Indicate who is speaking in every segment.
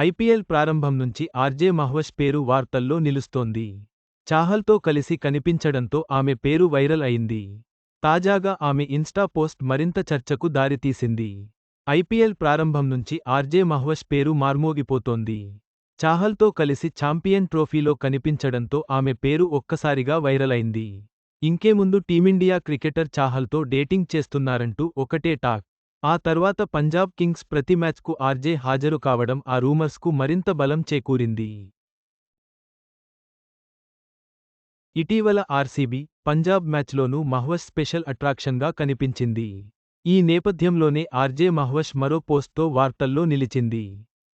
Speaker 1: IPL ప్రారంభం నుంచి RJ మహ్వష్ పేరు వార్తల్లో నిలుస్తోంది. చాహల్తో కలిసి కనిపించడంతో ఆమె పేరు వైరల్ అయింది. తాజాగా ఆమె ఇన్స్టా పోస్ట్ మరింత చర్చకు దారితీసింది. ఐపీఎల్ ప్రారంభం నుంచి ఆర్జే మహ్వష్ పేరు మార్మోగిపోతోంది. చాహల్తో కలిసి ఛాంపియన్ ట్రోఫీలో కనిపించడంతో ఆమె పేరు ఒక్కసారిగా వైరల్ అయింది. ఇంకేముందు టీమిండియా క్రికెటర్ చాహల్తో డేటింగ్ చేస్తున్నారంటూ ఒకటే టాక్. ఆ తర్వాత పంజాబ్ కింగ్స్ ప్రతి మ్యాచ్కు ఆర్జే హాజరు కావడం ఆ రూమర్స్కు మరింత బలం చేకూరింది. ఇటీవల ఆర్సీబీ పంజాబ్ మ్యాచ్లోనూ మహ్వష్ స్పెషల్ అట్రాక్షన్గా కనిపించింది. ఈ నేపథ్యంలోనే ఆర్జే మహ్వష్ మరో పోస్ట్తో వార్తల్లో నిలిచింది.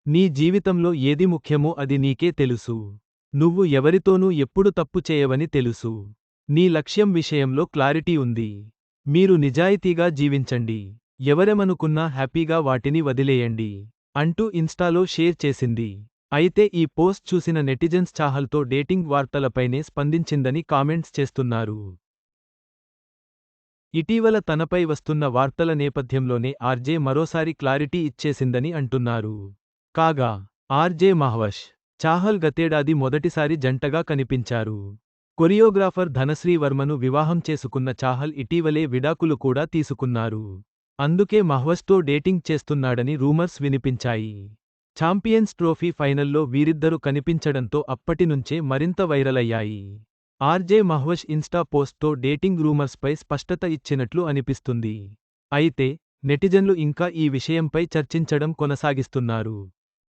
Speaker 1: నీ జీవితంలో ఏది ముఖ్యమో అది నీకే తెలుసు. నువ్వు ఎవరితోనూ ఎప్పుడు తప్పు చేయవని తెలుసు. నీ లక్ష్యం విషయంలో క్లారిటీ ఉంది. మీరు నిజాయితీగా జీవించండి. ఎవరెమనుకున్నా హ్యాపీగా వాటిని వదిలేయండి అంటూ ఇన్స్టాలో షేర్ చేసింది. అయితే ఈ పోస్ట్ చూసిన నెటిజన్స్ చాహల్తో డేటింగ్ వార్తలపైనే స్పందించిందని కామెంట్స్ చేస్తున్నారు. ఇటీవల తనపై వస్తున్న వార్తల నేపథ్యంలోనే ఆర్జే మరోసారి క్లారిటీ ఇచ్చేసిందని అంటున్నారు. కాగా ఆర్జే మహవష్ చాహల్ గతేడాది మొదటిసారి జంటగా కనిపించారు. కొరియోగ్రాఫర్ ధనశ్రీ వర్మను వివాహం చేసుకున్న చాహల్ ఇటీవలే విడాకులు కూడా తీసుకున్నారు. అందుకే మహ్వస్తో డేటింగ్ చేస్తున్నాడని రూమర్స్ వినిపించాయి. ఛాంపియన్స్ ట్రోఫీ ఫైనల్లో వీరిద్దరు కనిపించడంతో అప్పటినుంచే మరింత వైరల్ అయ్యాయి ఆర్జే మహ్వష్ ఇన్స్టా పోస్ట్తో డేటింగ్ రూమర్స్పై స్పష్టత ఇచ్చినట్లు అనిపిస్తుంది. అయితే నెటిజన్లు ఇంకా ఈ విషయంపై చర్చించడం కొనసాగిస్తున్నారు.